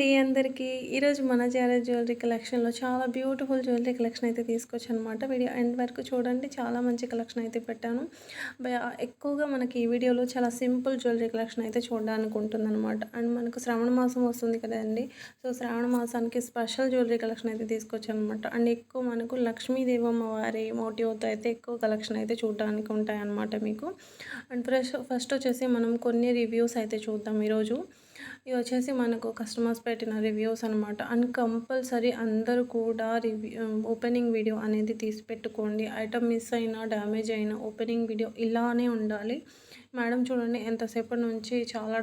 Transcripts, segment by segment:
అండి అందరికీ. ఈరోజు మన జారా జ్యువెలరీ కలెక్షన్లో చాలా బ్యూటిఫుల్ జ్యువెలరీ కలెక్షన్ అయితే తీసుకొచ్చాను అనమాట వీడియో ఎండ్ వరకు చూడండి. చాలా మంచి కలెక్షన్ అయితే పెట్టాను. ఎక్కువగా మనకి ఈ వీడియోలో చాలా సింపుల్ జ్యువెలరీ కలెక్షన్ అయితే చూడడానికి ఉంటుందన్నమాట అండ్ మనకు శ్రావణ మాసం వస్తుంది కదండి. సో శ్రావణ మాసానికి స్పెషల్ జ్యువెలరీ కలెక్షన్ అయితే తీసుకొచ్చాను అనమాట అండ్ ఎక్కువ మనకు లక్ష్మీదేవమ్మ వారి మోటివ్తో అయితే ఎక్కువ కలెక్షన్ అయితే చూడడానికి ఉంటాయన్నమాట మీకు. అండ్ ఫ్రెష్ ఫస్ట్ వచ్చేసి మనం కొన్ని రివ్యూస్ అయితే చూద్దాం ఈరోజు. ఇవి వచ్చేసి మనకు కస్టమర్స్ పెట్టిన రివ్యూస్ అనమాట అండ్ కంపల్సరీ అందరూ కూడా రివ్యూ ఓపెనింగ్ వీడియో అనేది తీసి పెట్టుకోండి. ఐటమ్ మిస్ అయినా డ్యామేజ్ అయినా ఓపెనింగ్ వీడియో ఇలానే ఉండాలి. మేడం చూడండి ఎంతసేపటి నుంచి చాలా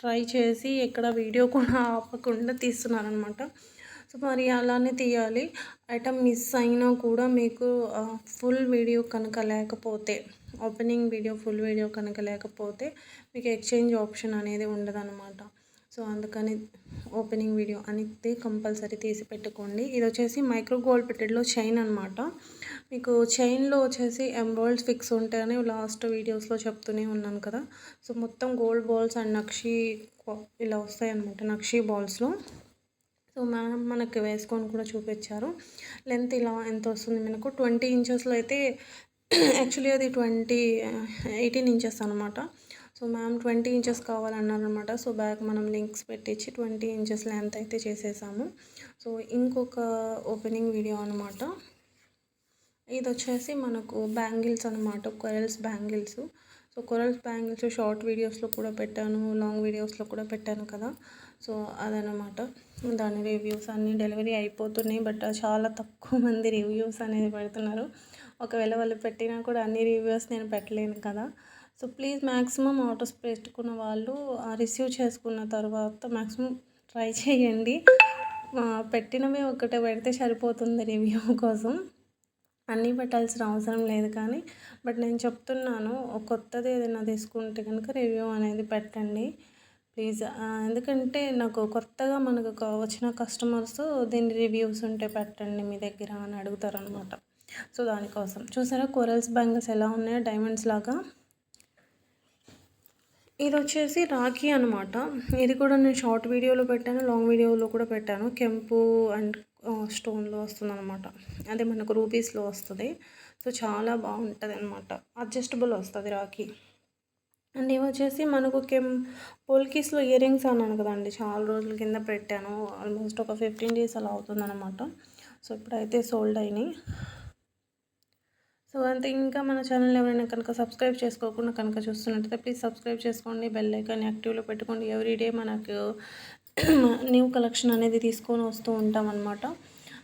ట్రై చేసి ఎక్కడ వీడియో కూడా ఆపకుండా తీస్తున్నారనమాట సో మరి అలానే తీయాలి. ఐటమ్ మిస్ అయినా కూడా మీకు uh, ఫుల్ వీడియో కనుక లేకపోతే ఓపెనింగ్ వీడియో ఫుల్ వీడియో కనుక లేకపోతే మీకు ఎక్స్చేంజ్ ఆప్షన్ అనేది ఉండదన్నమాట. సో అందుకని ఓపెనింగ్ వీడియో అనేది కంపల్సరీ తీసి పెట్టుకోండి. ఇది వచ్చేసి మైక్రో గోల్డ్ పెట్టెడ్లో చైన్ అనమాట మీకు చైన్లో వచ్చేసి ఎంబ్రాయిడ్స్ ఫిక్స్ ఉంటాయని లాస్ట్ వీడియోస్లో చెప్తూనే ఉన్నాను కదా. సో మొత్తం గోల్డ్ బాల్స్ అండ్ నక్షి ఇలా వస్తాయి అనమాట నక్షి బాల్స్లో సో మనం మనకి వేసుకొని కూడా చూపించారు. లెంత్ ఇలా ఎంత వస్తుంది? మనకు ట్వంటీ ఇంచెస్లో అయితే యాక్చువల్లీ అది ట్వంటీ ఎయిటీన్ ఇంచెస్ అనమాట సో మ్యామ్ ట్వంటీ ఇంచెస్ కావాలన్నారనమాట సో బ్యాక్ మనం లింక్స్ పెట్టించి ట్వంటీ ఇంచెస్ లెంత్ అయితే చేసేసాము. సో ఇంకొక ఓపెనింగ్ వీడియో అనమాట ఇది వచ్చేసి మనకు బ్యాంగిల్స్ అనమాట corals bangles. So corals bangles short వీడియోస్లో కూడా పెట్టాను లాంగ్ వీడియోస్లో కూడా పెట్టాను కదా. సో అదనమాట దాని రివ్యూస్ అన్నీ డెలివరీ అయిపోతున్నాయి బట్ చాలా తక్కువ మంది రివ్యూస్ అనేది పెడుతున్నారు. ఒకవేళ వాళ్ళు పెట్టినా కూడా అన్ని రివ్యూస్ నేను పెట్టలేను కదా. సో ప్లీజ్ మ్యాక్సిమం ఆర్డర్స్ పెట్టుకున్న వాళ్ళు రిసీవ్ చేసుకున్న తర్వాత మ్యాక్సిమం ట్రై చేయండి. పెట్టినవి ఒకటే పెడితే సరిపోతుంది రివ్యూ కోసం. అన్నీ పెట్టాల్సిన అవసరం లేదు కానీ బట్ నేను చెప్తున్నాను కొత్తది ఏదైనా తీసుకుంటే కనుక రివ్యూ అనేది పెట్టండి. ప్లీజ్ ఎందుకంటే నాకు కొత్తగా మనకు వచ్చిన కస్టమర్స్ దీని రివ్యూస్ ఉంటే పెట్టండి మీ దగ్గర అని అడుగుతారనమాట సో దానికోసం. చూసారా కోరల్స్ బ్యాంగిల్స్ ఎలా ఉన్నాయో డైమండ్స్ లాగా. ఇది వచ్చేసి రాఖీ అనమాట ఇది కూడా నేను షార్ట్ వీడియోలో పెట్టాను లాంగ్ వీడియోలో కూడా పెట్టాను. కెంపు అండ్ స్టోన్లో వస్తుంది అనమాట అదే మనకు రూపీస్లో వస్తుంది. సో చాలా బాగుంటుంది అనమాట అడ్జస్టబుల్ వస్తుంది రాఖీ. అండ్ ఇవి వచ్చేసి మనకు కెమ్ పోల్కీస్లో ఇయర్ రింగ్స్ అన్నాను కదండి. చాలా రోజుల కింద పెట్టాను. ఆల్మోస్ట్ ఒక ఫిఫ్టీన్ డేస్ అలా అవుతుందన్నమాట. సో ఇప్పుడైతే సోల్డ్ అయినాయి. సో అంతే ఇంకా మన ఛానల్ ఎవరైనా కనుక సబ్స్క్రైబ్ చేసుకోకుండా కనుక చూస్తున్నట్టయితే ప్లీజ్ సబ్స్క్రైబ్ చేసుకోండి బెల్ ఐకాన్ యాక్టివ్లో పెట్టుకోండి. ఎవ్రీడే మనకు న్యూ కలెక్షన్ అనేది తీసుకొని వస్తూ ఉంటాం అనమాట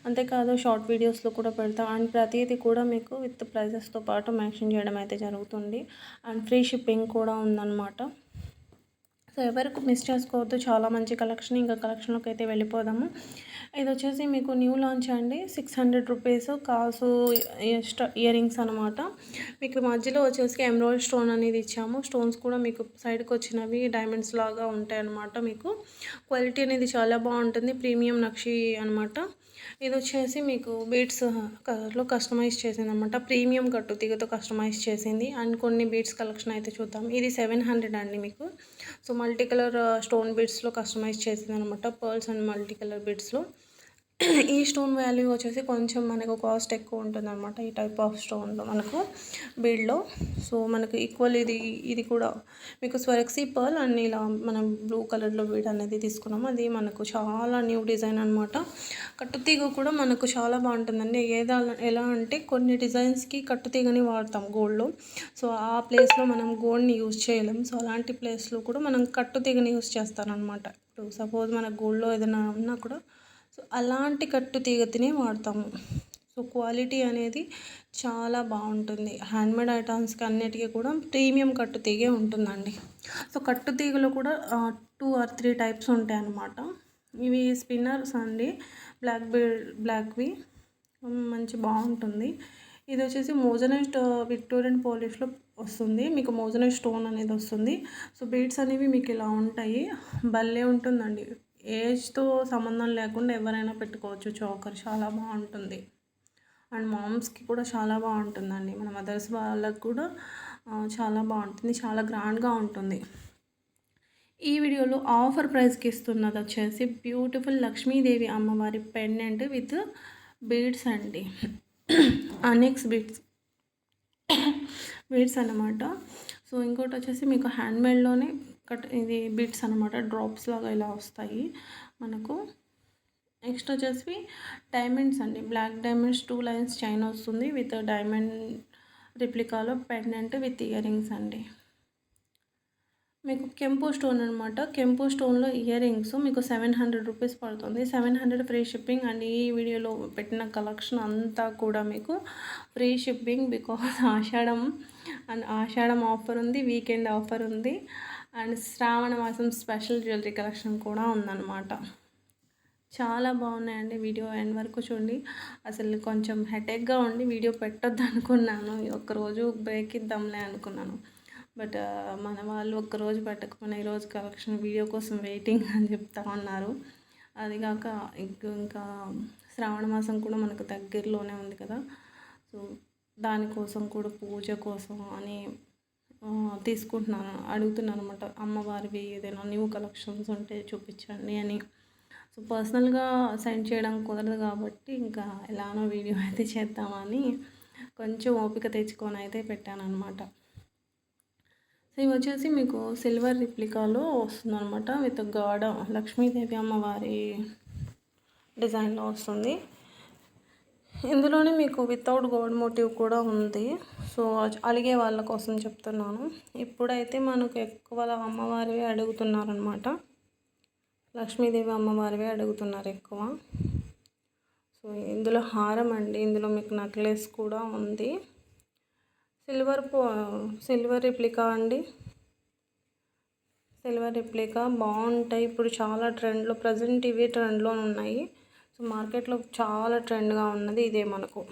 అంతేకాదు షార్ట్ వీడియోస్లో కూడా పెడతాం. అండ్ ప్రతిదీ కూడా మీకు విత్ ప్రైజెస్తో పాటు మెన్షన్ చేయడం అయితే జరుగుతుంది. అండ్ ఫ్రీ షిప్పింగ్ కూడా ఉందన్నమాట. సో ఎవరికి మిస్ చేసుకోవద్దు చాలా మంచి కలెక్షన్ ఇంకా కలెక్షన్లోకి అయితే వెళ్ళిపోదాము. ఇది వచ్చేసి మీకు న్యూ లాంచ్ అండి. సిక్స్ హండ్రెడ్ రూపీస్ కాసు ఇయర్ రింగ్స్ అనమాట మీకు మధ్యలో వచ్చేసి ఎమ్రాయిడ్ స్టోన్ అనేది ఇచ్చాము. స్టోన్స్ కూడా మీకు సైడ్కి వచ్చినవి డైమండ్స్ లాగా ఉంటాయి అనమాట మీకు. క్వాలిటీ అనేది చాలా బాగుంటుంది ప్రీమియం నక్షి అనమాట ఇది వచ్చేసి మీకు బీట్స్ కలర్లో కస్టమైజ్ చేసింది అనమాట ప్రీమియం కట్టు తీగతో కస్టమైజ్ చేసింది. అండ్ కొన్ని బీట్స్ కలెక్షన్ అయితే చూద్దాం. ఇది సెవెన్ హండ్రెడ్ అండి మీకు. సో మల్టీ కలర్ స్టోన్ బీడ్స్లో కస్టమైజ్ చేసింది అనమాట పర్ల్స్ అండ్ మల్టీ కలర్ బీడ్స్లో ఈ స్టోన్ వాల్యూ వచ్చేసి కొంచెం మనకు కాస్ట్ ఎక్కువ ఉంటుంది అనమాట ఈ టైప్ ఆఫ్ స్టోన్లో మనకు బీడ్లో సో మనకు ఈక్వల్ ఇది ఇది కూడా మీకు స్వరక్సీ పర్ల్ అండ్ ఇలా మనం బ్లూ కలర్లో బీడ్ అనేది తీసుకున్నాము. అది మనకు చాలా న్యూ డిజైన్ అనమాట కట్టుతీగ కూడా మనకు చాలా బాగుంటుందండి. ఏదా ఎలా అంటే కొన్ని డిజైన్స్కి కట్టుతీగని వాడతాం గోల్డ్లో. సో ఆ ప్లేస్లో మనం గోల్డ్ని యూజ్ చేయలేం. సో అలాంటి ప్లేస్లో కూడా మనం కట్టుతీగని యూజ్ చేస్తారనమాట ఇప్పుడు సపోజ్ మన గోల్డ్లో ఏదైనా ఉన్నా కూడా సో అలాంటి కట్టు తీగతినే వాడతాము. సో క్వాలిటీ అనేది చాలా బాగుంటుంది. హ్యాండ్మేడ్ ఐటమ్స్కి అన్నిటికీ కూడా ప్రీమియం కట్టు తీగే ఉంటుందండి. సో కట్టు తీగలో కూడా టూ ఆర్ త్రీ టైప్స్ ఉంటాయి అన్నమాట. ఇవి స్పిన్నర్స్ అండి. బ్లాక్ బీడ్ బ్లాక్వి. మంచి బాగుంటుంది. ఇది వచ్చేసి మోజనైట్ విక్టోరియన్ పోలిష్లో వస్తుంది. మీకు మోజనైట్ స్టోన్ అనేది వస్తుంది. సో బీడ్స్ అనేవి మీకు ఇలా ఉంటాయి. భలే ఉంటుందండి. ఏజ్తో సంబంధం లేకుండా ఎవరైనా పెట్టుకోవచ్చు. చోకర్ చాలా బాగుంటుంది. అండ్ మామ్స్కి కూడా చాలా బాగుంటుందండి. మన మదర్స్ వాళ్ళకి కూడా చాలా బాగుంటుంది. చాలా గ్రాండ్గా ఉంటుంది. ఈ వీడియోలో ఆఫర్ ప్రైస్కి ఇస్తున్నది వచ్చేసి బ్యూటిఫుల్ లక్ష్మీదేవి అమ్మవారి పెండెంట్ విత్ బీడ్స్ అండి. Annexe beads. బీడ్స్ అనమాట సో ఇంకోటి వచ్చేసి మీకు హ్యాండ్మేడ్లోనే కట్ ఇది బీట్స్ అనమాట డ్రాప్స్ లాగా ఇలా వస్తాయి మనకు. నెక్స్ట్ వచ్చేసి డైమండ్స్ అండి black diamonds two lines chain వస్తుంది విత్ డైమండ్ రిప్లికాలో పెండెంట్ విత్ ఇయర్ రింగ్స్ అండి. మీకు కెంపు స్టోన్ అనమాట కెంపు స్టోన్లో ఇయర్ రింగ్స్ మీకు సెవెన్ హండ్రెడ్ రూపీస్ పడుతుంది. Seven hundred free shipping and ఈ వీడియోలో పెట్టిన కలెక్షన్ అంతా కూడా మీకు free shipping because Ashadham and Ashadham offer ఉంది వీకెండ్ ఆఫర్ ఉంది. అండ్ శ్రావణ మాసం స్పెషల్ జ్యువెలరీ కలెక్షన్ కూడా ఉందన్నమాట. చాలా బాగున్నాయండి వీడియో. ఎండ్ వరకు చూడండి. అసలు కొంచెం హెడేక్గా ఉండి వీడియో పెట్టొద్దు అనుకున్నాను ఒక్కరోజు బ్రేక్ ఇద్దాంలే అనుకున్నాను. బట్ మన వాళ్ళు ఒక్కరోజు పెట్టకపోయినా ఈరోజు కలెక్షన్ వీడియో కోసం వెయిటింగ్ అని చెప్తా ఉన్నారు. అది కాక ఇంకా శ్రావణ మాసం కూడా మనకు దగ్గరలోనే ఉంది కదా. సో దానికోసం కూడా పూజ కోసం అని తీసుకుంటున్నాను. అడుగుతున్నాను అనమాట అమ్మవారివి ఏదైనా న్యూ కలెక్షన్స్ ఉంటే చూపించండి అని. సో పర్సనల్గా సెండ్ చేయడం కుదరదు కాబట్టి ఇంకా ఎలానో వీడియో అయితే చేద్దామని కొంచెం ఓపిక తెచ్చుకొని అయితే పెట్టాను అనమాట సో ఇవి వచ్చేసి మీకు సిల్వర్ రిప్లికాలో వస్తుంది అనమాట విత్ గాడ లక్ష్మీదేవి అమ్మవారి డిజైన్లో వస్తుంది. ఇందులోనే మీకు వితౌట్ గోల్డ్ మోటివ్ కూడా ఉంది. సో అలిగే వాళ్ళ కోసం చెప్తున్నాను. ఇప్పుడైతే మనకు ఎక్కువ అమ్మవారివే అడుగుతున్నారనమాట లక్ష్మీదేవి అమ్మవారివే అడుగుతున్నారు ఎక్కువ. సో ఇందులో హారం అండి. ఇందులో మీకు నెక్లెస్ కూడా ఉంది. సిల్వర్ పో సిల్వర్ రిప్లికా అండి. సిల్వర్ రిప్లికా బాగుంటాయి. ఇప్పుడు చాలా ట్రెండ్లో ప్రజెంట్ ఇవి ట్రెండ్లో ఉన్నాయి. మార్కెట్లో చాలా ట్రెండ్గా ఉన్నది ఇదే మనకు.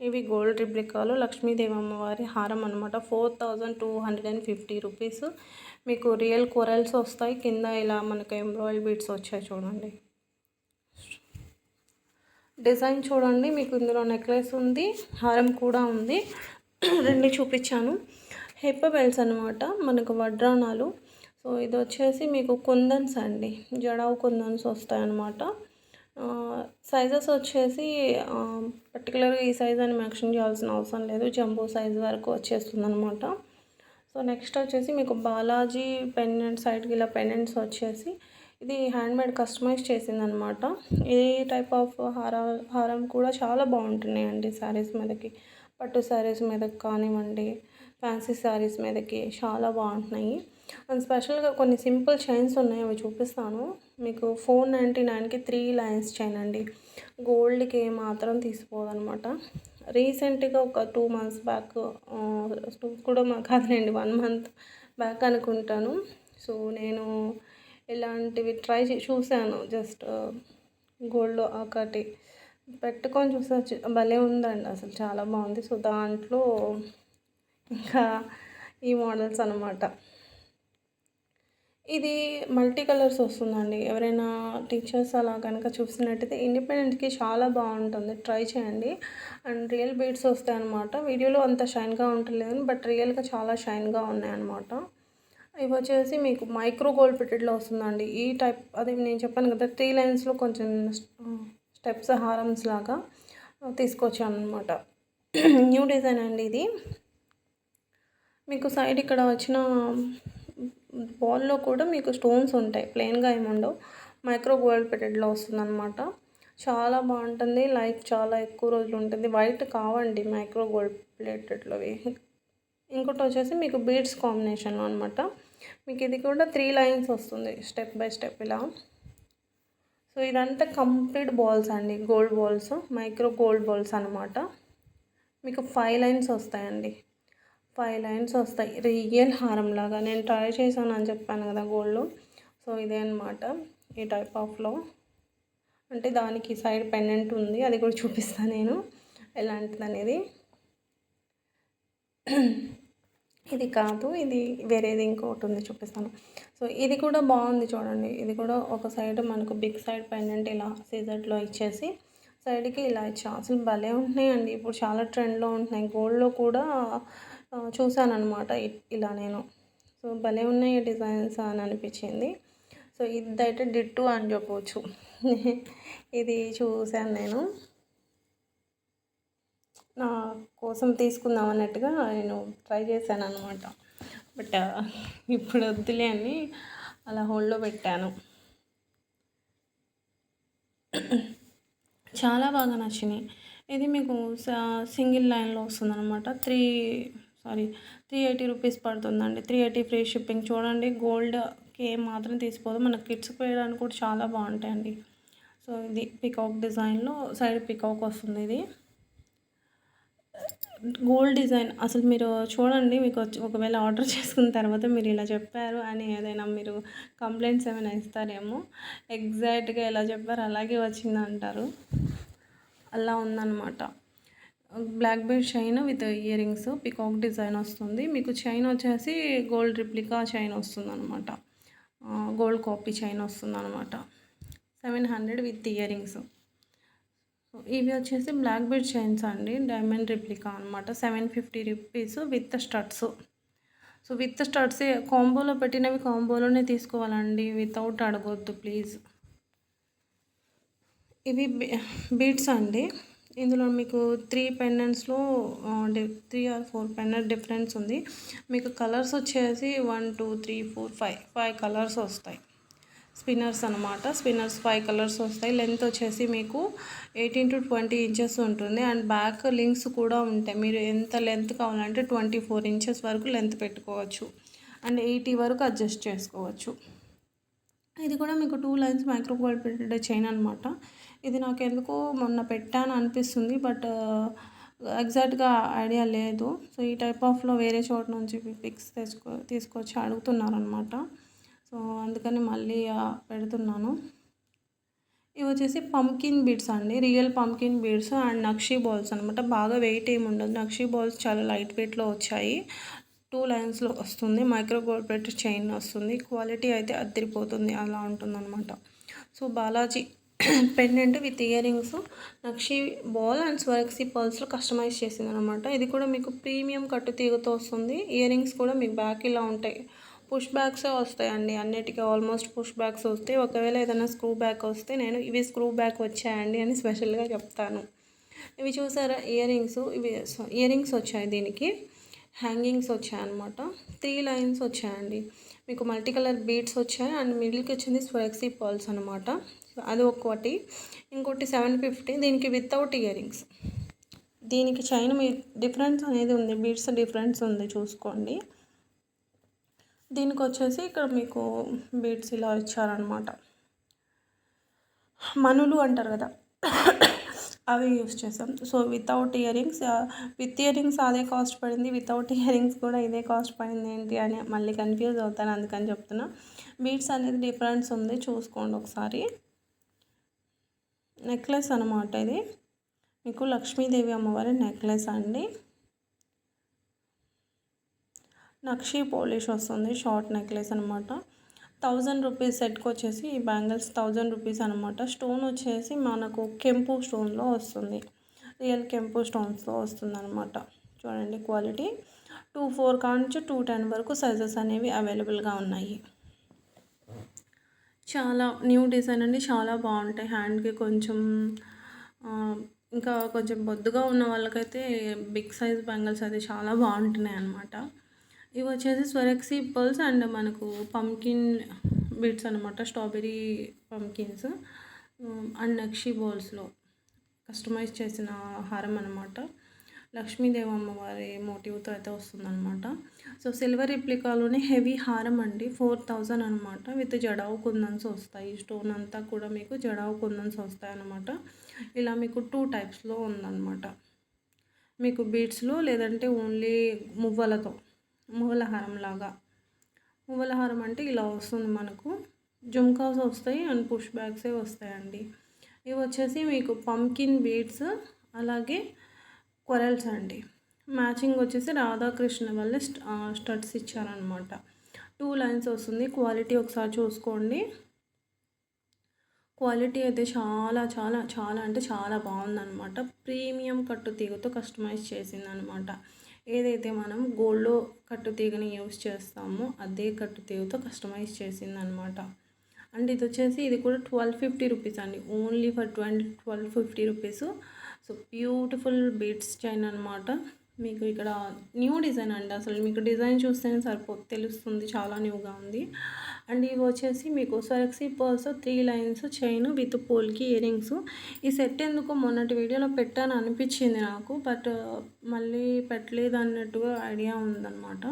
ఇవి గోల్డ్ రిప్లికాలు లక్ష్మీదేవి అమ్మవారి హారం అనమాట four thousand two hundred and fifty rupees. మీకు రియల్ కొరల్స్ వస్తాయి. కింద ఇలా మనకు ఎంబ్రాయిడ్ బీట్స్ వచ్చాయి చూడండి. డిజైన్ చూడండి. మీకు ఇందులో నెక్లెస్ ఉంది హారం కూడా ఉంది. రెండు చూపించాను. హెప్ప బెల్స్ అనమాట మనకు వడ్రానాలు సో ఇది వచ్చేసి మీకు కుందన్స్ అండి. జడావు కుందన్స్ వస్తాయన్నమాట. సైజెస్ వచ్చేసి పర్టికులర్గా ఈ సైజ్ అని మెన్షన్ చేయాల్సిన అవసరం లేదు. జంబో సైజ్ వరకు వచ్చేస్తుంది అనమాట సో నెక్స్ట్ వచ్చేసి మీకు బాలాజీ పెండెంట్ సైడ్కి ఇలా పెండెంట్స్ వచ్చేసి ఇది హ్యాండ్మేడ్ కస్టమైజ్ చేసిందనమాట ఈ టైప్ ఆఫ్ హార హారం కూడా చాలా బాగుంటున్నాయండి శారీస్ మీదకి. పట్టు శారీస్ మీదకి కానివ్వండి ఫ్యాన్సీ శారీస్ మీదకి చాలా బాగుంటున్నాయి. అండ్ స్పెషల్గా కొన్ని సింపుల్ చైన్స్ ఉన్నాయి అవి చూపిస్తాను. మీకు ఫోర్ నైంటీ నైన్కి త్రీ లైన్స్ చైన్ అండి. గోల్డ్కి మాత్రం తీసిపోదనమాట రీసెంట్గా ఒక టూ మంత్స్ బ్యాక్ టూ కూడా కాదులేండి వన్ మంత్ బ్యాక్ అనుకుంటాను. సో నేను ఇలాంటివి ట్రై చూశాను జస్ట్ గోల్డ్ ఒకటి పెట్టుకొని చూస్తే భలే ఉందండి అసలు చాలా బాగుంది. సో దాంట్లో ఇంకా ఈ మోడల్స్ అనమాట ఇది మల్టీ కలర్స్ వస్తుందండి. ఎవరైనా టీచర్స్ అలా కనుక చూసినట్టయితే ఇండిపెండెంట్కి చాలా బాగుంటుంది. ట్రై చేయండి. అండ్ రియల్ బీడ్స్ వస్తాయి అనమాట వీడియోలో అంత షైన్గా ఉండలేదు బట్ రియల్గా చాలా షైన్గా ఉన్నాయన్నమాట. ఇవి వచ్చేసి మీకు మైక్రో గోల్డ్ పెట్టెడ్లో వస్తుందండి. ఈ టైప్ అది నేను చెప్పాను కదా త్రీ లైన్స్లో కొంచెం స్టెప్స్ హారమ్స్ లాగా తీసుకొచ్చాను అనమాట న్యూ డిజైన్ అండి ఇది. మీకు సైడ్ ఇక్కడ వచ్చిన బాల్లో కూడా మీకు స్టోన్స్ ఉంటాయి. ప్లెయిన్గా ఏముండవు మైక్రో గోల్డ్ పెటెడ్లో వస్తుందన్నమాట. చాలా బాగుంటుంది. లైఫ్ చాలా ఎక్కువ రోజులు ఉంటుంది. వైట్ కావండి మైక్రో గోల్డ్ ప్లేటెడ్లోవి ఇంకోటి వచ్చేసి మీకు బీడ్స్ కాంబినేషన్లో అనమాట మీకు ఇది కూడా త్రీ లైన్స్ వస్తుంది స్టెప్ బై స్టెప్ ఇలా. సో ఇదంతా కంప్లీట్ బాల్స్ అండి. Gold balls micro gold balls అనమాట మీకు ఫైవ్ లైన్స్ వస్తాయండి. ఫైవ్ లైన్స్ వస్తాయి. రియల్ హారం లాగా నేను ట్రై చేశాను అని చెప్పాను కదా గోల్డ్లో సో ఇదే అనమాట ఈ టైప్ ఆఫ్లో అంటే దానికి సైడ్ పెండెంట్ ఉంది. అది కూడా చూపిస్తాను నేను. ఎలాంటిది అనేది. ఇది కాదు ఇది వేరేది ఇంకోటి ఉంది చూపిస్తాను. సో ఇది కూడా బాగుంది చూడండి. ఇది కూడా ఒక సైడ్ మనకు బిగ్ సైడ్ పెండెంట్ ఇలా సీజర్లో ఇచ్చేసి సైడ్కి ఇలా ఇచ్చా అసలు భలే ఉంటున్నాయండి. ఇప్పుడు చాలా ట్రెండ్లో ఉంటున్నాయి. గోల్డ్లో కూడా చూశాను అనమాట ఇలా నేను. సో భలే ఉన్నాయి డిజైన్స్ అని అనిపించింది. సో ఇదైతే డిట్టు అని చెప్పవచ్చు ఇది చూశాను నేను. నా కోసం తీసుకుందాం అన్నట్టుగా నేను ట్రై చేశాను అనమాట బట్ ఇప్పుడు వద్దులే అని అలా హోల్డ్లో పెట్టాను. చాలా బాగా నచ్చినాయి. ఇది మీకు సింగిల్ లైన్లో వస్తుంది అనమాట three sorry three eighty rupees పడుతుందండి. త్రీ ఎయిటీ ఫ్రీ షిప్పింగ్ చూడండి గోల్డ్కి ఏం మాత్రం తీసిపోదు మన కిడ్స్ పోయడానికి కూడా చాలా బాగుంటాయండి. సో ఇది పికాక్ డిజైన్లో సైడ్ పికాక్ వస్తుంది ఇది. గోల్డ్ డిజైన్ అసలు మీరు చూడండి మీకు వచ్చి ఒకవేళ ఆర్డర్ చేసుకున్న తర్వాత మీరు ఇలా చెప్పారు అని ఏదైనా మీరు కంప్లైంట్స్ ఏమైనా ఇస్తారేమో. ఎగ్జాక్ట్గా ఎలా చెప్పారు అలాగే వచ్చింది అంటారు అలా ఉందన్నమాట. Black bead chain with earrings peacock design వస్తుంది. మీకు చైన్ వచ్చేసి గోల్డ్ రిప్లికా చైన్ వస్తుంది అనమాట గోల్డ్ కాపీ చైన్ వస్తుంది అనమాట seven hundred with earrings ఇవి వచ్చేసి బ్లాక్ బెడ్ చైన్స్ అండి. డైమండ్ రిప్లికా అనమాట seven fifty rupees with studs. So with studs కాంబోలో పెట్టినవి కాంబోలోనే తీసుకోవాలండి. వితౌట్ అడగొద్దు ప్లీజ్. ఇవి బీడ్స్ అండి. ఇందులో మీకు three పెండెంట్స్లో three or four pendant difference ఉంది. మీకు కలర్స్ వచ్చేసి one two three four five five colours వస్తాయి. స్పిన్నర్స్ అనమాట స్పిన్నర్స్ ఫైవ్ కలర్స్ వస్తాయి. లెంత్ వచ్చేసి మీకు ఎయిటీన్ టు ట్వంటీ ఇంచెస్ ఉంటుంది. అండ్ బ్యాక్ లింక్స్ కూడా ఉంటాయి. మీరు ఎంత లెంత్ కావాలంటే ట్వంటీ ఫోర్ ఇంచెస్ వరకు లెంత్ పెట్టుకోవచ్చు. అండ్ ఎయిటీ వరకు అడ్జస్ట్ చేసుకోవచ్చు. ఇది కూడా మీకు two lines micro printed chain అనమాట ఇది నాకు ఎందుకో మొన్న పెట్టాను అనిపిస్తుంది బట్ ఎగ్జాక్ట్గా ఐడియా లేదు. సో ఈ టైప్ ఆఫ్లో వేరే చోట నుంచి పిక్స్ తెచ్చుకో తీసుకొచ్చి అడుగుతున్నారనమాట సో అందుకని మళ్ళీ పెడుతున్నాను. ఇవి వచ్చేసి పంకిన్ బీడ్స్ అండి. Real pumpkin beads and nakshi balls అనమాట బాగా వెయిట్ ఏమి ఉండదు నక్షీ బాల్స్ చాలా లైట్ వెయిట్లో వచ్చాయి. టూ లైన్స్లో వస్తుంది. మైక్రో గోల్డ్ ప్లేట్ చైన్ వస్తుంది. క్వాలిటీ అయితే అద్దరిపోతుంది. అలా ఉంటుందన్నమాట. So Balaji pendant with earrings nakshi ball and Swarovski పర్ల్స్లో కస్టమైజ్ చేసింది అనమాట ఇది కూడా మీకు ప్రీమియం కట్టు తీగతో వస్తుంది. ఇయర్ రింగ్స్ కూడా మీకు బ్యాక్ ఇలా ఉంటాయి. పుష్ బ్యాగ్సే వస్తాయండి. అన్నిటికీ ఆల్మోస్ట్ పుష్ బ్యాగ్స్ వస్తాయి. ఒకవేళ ఏదైనా స్క్రూ బ్యాగ్ వస్తే నేను ఇవి స్క్రూ బ్యాగ్ వచ్చాయండి అని స్పెషల్గా చెప్తాను. ఇవి చూసారా? ఇయర్ రింగ్స్ ఇవి ఇయర్ రింగ్స్ వచ్చాయి దీనికి. హ్యాంగింగ్స్ వచ్చాయన్నమాట త్రీ లైన్స్ వచ్చాయండి. మీకు మల్టీ కలర్ బీడ్స్ వచ్చాయి. అండ్ మిడిల్కి వచ్చింది స్వెక్సీ పాల్స్ అనమాట అది ఒకటి ఇంకోటి సెవెన్ ఫిఫ్టీ. దీనికి వితౌట్ ఇయర్ రింగ్స్ దీనికి చైన్ మీ డిఫరెన్స్ అనేది ఉంది. బీడ్స్ డిఫరెన్స్ ఉంది చూసుకోండి. దీనికి వచ్చేసి ఇక్కడ మీకు బీడ్స్ ఇలా ఇచ్చారనమాట మనులు అంటారు కదా. అవి యూస్ చేసాం so without earrings with earrings అదే కాస్ట్ పడింది. వితౌట్ ఇయర్ రింగ్స్ కూడా ఇదే కాస్ట్ పడింది ఏంటి అని మళ్ళీ కన్ఫ్యూజ్ అవుతాను అందుకని చెప్తున్నా. బీడ్స్ అనేది డిఫరెన్స్ ఉంది. చూసుకోండి ఒకసారి. నెక్లెస్ అనమాట ఇది. మీకు లక్ష్మీదేవి అమ్మవారి నెక్లెస్ అండి. నక్షి పోలిష్ వస్తుంది. షార్ట్ నెక్లెస్ అనమాట థౌజండ్ రూపీస్ సెట్కి వచ్చేసి ఈ బ్యాంగిల్స్ థౌజండ్ రూపీస్ అనమాట స్టోన్ వచ్చేసి మనకు కెంపు స్టోన్లో వస్తుంది. రియల్ కెంపు స్టోన్స్లో వస్తుంది అనమాట చూడండి క్వాలిటీ. టూ ఫోర్ కాంచి టూ టెన్ వరకు సైజెస్ అనేవి అవైలబుల్గా ఉన్నాయి. చాలా న్యూ డిజైన్ అండి. చాలా బాగుంటాయి. హ్యాండ్కి కొంచెం ఇంకా కొంచెం బొద్దుగా ఉన్న వాళ్ళకైతే బిగ్ సైజ్ బ్యాంగిల్స్ అయితే చాలా బాగుంటున్నాయి అన్నమాట ఇవి వచ్చేసి స్వరక్సీ పర్ల్స్ అండ్ మనకు పంకిన్ బిట్స్ అనమాట స్ట్రాబెరీ పంకిన్స్ అండ్ నక్షి బౌల్స్లో కస్టమైజ్ చేసిన హారం అనమాట లక్ష్మీదేవి అమ్మవారి మోటివ్తో అయితే వస్తుందన్నమాట. సో సిల్వర్ రిప్లికాలోనే హెవీ హారం అండి ఫోర్ థౌజండ్ అనమాట విత్ జడావు కుందన్స్ వస్తాయి స్టోన్ అంతా కూడా మీకు జడావు కుందన్స్ వస్తాయి అనమాట ఇలా మీకు టూ టైప్స్లో ఉందన్నమాట. మీకు బీట్స్లో లేదంటే ఓన్లీ మువ్వలతో. మూలహారం లాగా మూలహారం అంటే ఇలా వస్తుంది మనకు. జుమ్కాస్ వస్తాయి అండ్ పుష్ బ్యాగ్సే వస్తాయండి. ఇవి వచ్చేసి మీకు పంకిన్ బీడ్స్ అలాగే కొరల్స్ అండి. మ్యాచింగ్ వచ్చేసి రాధాకృష్ణ వల్ల స్టడ్స్ ఇచ్చారనమాట. టూ లైన్స్ వస్తుంది. క్వాలిటీ ఒకసారి చూసుకోండి. క్వాలిటీ అయితే చాలా చాలా చాలా అంటే చాలా బాగుందనమాట. ప్రీమియం కట్టు తీగతో కస్టమైజ్ చేసిందనమాట. ఏదైతే మనం గోల్డ్లో కట్టు తీగని యూస్ చేస్తామో అదే కట్టు తీగతో కస్టమైజ్ చేసిందనమాట. అండ్ ఇది వచ్చేసి ఇది కూడా ట్వెల్వ్ ఫిఫ్టీ రూపీస్ అండి. Only for twenty twelve fifty rupees. So beautiful beads chain అనమాట. మీకు ఇక్కడ న్యూ డిజైన్ అండి. అసలు మీకు డిజైన్ చూస్తేనే సరిపో తెలుస్తుంది. చాలా న్యూగా ఉంది. అండ్ ఇవి వచ్చేసి మీకు Swarovski pearls three lines chain with polki earrings ఈ సెట్ ఎందుకు మొన్నటి వీడియోలో పెట్టాను అనిపించింది నాకు బట్ మళ్ళీ పెట్టలేదు అన్నట్టుగా ఐడియా ఉందన్నమాట.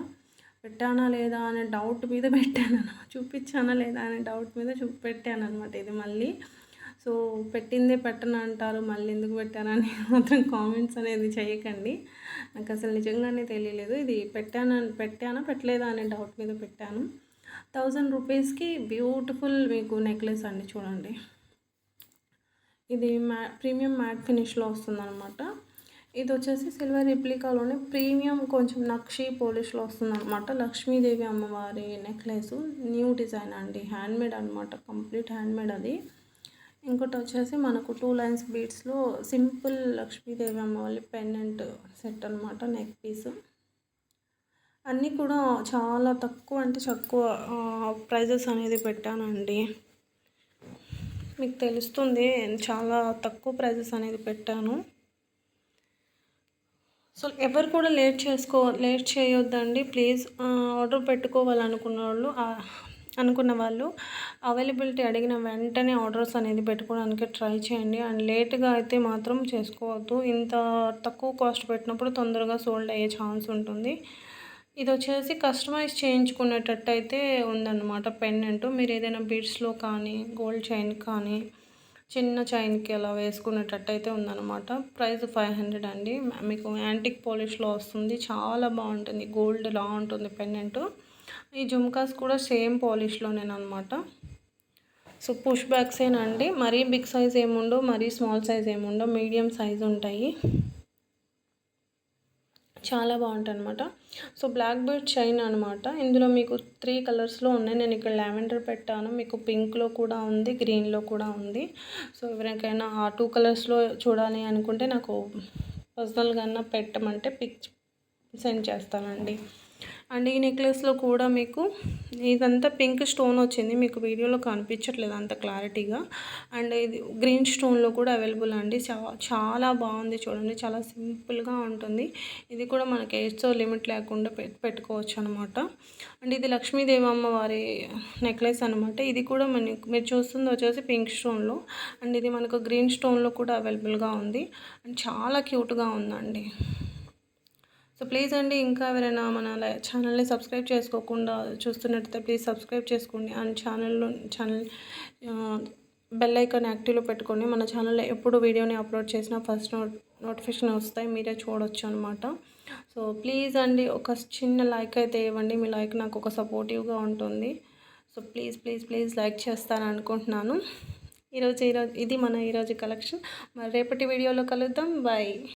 పెట్టానా లేదా అనే డౌట్ మీద పెట్టాను. చూపించానా లేదా అనే డౌట్ మీద చూ పెట్టాను అనమాట ఇది మళ్ళీ. సో పెట్టిందే పెట్టను అంటారు మళ్ళీ ఎందుకు పెట్టానని మాత్రం కామెంట్స్ అనేది చేయకండి. నాకు అసలు నిజంగానే తెలియలేదు. ఇది పెట్టాను పెట్టానా పెట్టలేదా అనే డౌట్ మీద పెట్టాను. థౌజండ్ రూపీస్కి బ్యూటిఫుల్ మీకు నెక్లెస్ అండి చూడండి. ఇది మ్యా ప్రీమియం మ్యాట్ ఫినిష్లో వస్తుందన్నమాట. ఇది వచ్చేసి సిల్వర్ రిప్లికాలోనే ప్రీమియం కొంచెం నక్షి పోలిష్లో వస్తుందన్నమాట. లక్ష్మీదేవి అమ్మవారి నెక్లెస్ న్యూ డిజైన్ అండి. హ్యాండ్మేడ్ అనమాట కంప్లీట్ హ్యాండ్మేడ్ అది. ఇంకోటి వచ్చేసి మనకు టూ లైన్స్ బీట్స్లో సింపుల్ లక్ష్మీదేవి అమ్మవారి పెండెంట్ సెట్ అనమాట నెక్ పీస్ అన్నీ కూడా చాలా తక్కువ అంటే తక్కువ ప్రైజెస్ అనేది పెట్టానండి. మీకు తెలుస్తుంది చాలా తక్కువ ప్రైజెస్ అనేది పెట్టాను. సో ఎవరు కూడా లేట్ చేసుకో లేట్ చేయొద్దండి. ప్లీజ్ ఆర్డర్ పెట్టుకోవాలనుకున్న వాళ్ళు అనుకున్న వాళ్ళు అవైలబిలిటీ అడిగిన వెంటనే ఆర్డర్స్ అనేది పెట్టుకోవడానికి ట్రై చేయండి. అండ్ లేట్గా అయితే మాత్రం చేసుకోవద్దు. ఇంత తక్కువ కాస్ట్ పెట్టినప్పుడు తొందరగా సోల్డ్ అయ్యే ఛాన్స్ ఉంటుంది. ఇది వచ్చేసి కస్టమైజ్ చేయించుకునేటట్టు అయితే ఉందన్నమాట పెన్నెంటు మీరు ఏదైనా బీడ్స్లో కానీ గోల్డ్ చైన్ కానీ చిన్న చైన్కి అలా వేసుకునేటట్టు అయితే ఉందన్నమాట. ప్రైస్ ఫైవ్ హండ్రెడ్ అండి. మీకు యాంటిక్ పాలిష్లో వస్తుంది. చాలా బాగుంటుంది. గోల్డ్ లా ఉంటుంది పెన్నెంటు ఈ జుమ్కాస్ కూడా సేమ్ పాలిష్లోనేనమాట సో పుష్ బ్యాగ్సేనండి మరీ బిగ్ సైజ్ ఏముండో మరీ స్మాల్ సైజ్ ఏముండో మీడియం సైజ్ ఉంటాయి. చాలా బాగుంటాయి అనమాట సో బ్లాక్ బెడ్ చైన్ అనమాట ఇందులో మీకు త్రీ కలర్స్లో ఉన్నాయి. నేను ఇక్కడ లావెండర్ పెట్టాను. మీకు పింక్లో కూడా ఉంది గ్రీన్లో కూడా ఉంది. సో ఎవరికైనా ఆ టూ కలర్స్లో చూడాలి అనుకుంటే నాకు పర్సనల్గా పెట్టమంటే పిక్ సెండ్ చేస్తానండి. అండ్ ఈ నెక్లెస్లో కూడా మీకు ఇదంతా పింక్ స్టోన్ వచ్చింది. మీకు వీడియోలో కనిపించట్లేదు అంత క్లారిటీగా. అండ్ ఇది గ్రీన్ స్టోన్లో కూడా అవైలబుల్ అండి. చాలా బాగుంది చూడండి. చాలా సింపుల్గా ఉంటుంది. ఇది కూడా మనకి ఏజ్తో లిమిట్ లేకుండా పెట్టుకోవచ్చు అనమాట అండ్ ఇది లక్ష్మీదేవమ్మ వారి నెక్లెస్ అనమాట ఇది కూడా మనకి మీరు చూస్తుంది వచ్చేసి పింక్ స్టోన్లో. అండ్ ఇది మనకు గ్రీన్ స్టోన్లో కూడా అవైలబుల్గా ఉంది. అండ్ చాలా క్యూట్గా ఉందండి. సో ప్లీజ్ అండి ఇంకా ఎవరైనా మన ఛానల్ని సబ్స్క్రైబ్ చేసుకోకుండా చూస్తున్నట్టయితే ప్లీజ్ సబ్స్క్రైబ్ చేసుకోండి. అండ్ ఛానల్లో ఛానల్ బెల్ ఐకాన్ యాక్టివ్లో పెట్టుకోండి. మన ఛానల్లో ఎప్పుడు వీడియోని అప్లోడ్ చేసినా ఫస్ట్ నోట్ నోటిఫికేషన్ వస్తాయి. మీరే చూడొచ్చు అనమాట సో ప్లీజ్ అండి ఒక చిన్న లైక్ అయితే ఇవ్వండి. మీ లైక్ నాకు ఒక సపోర్టివ్గా ఉంటుంది. So please please please like చేస్తాను అనుకుంటున్నాను. ఈరోజు ఈరోజు ఇది మన ఈరోజు కలెక్షన్. మరి రేపటి వీడియోలో కలుద్దాం. బాయ్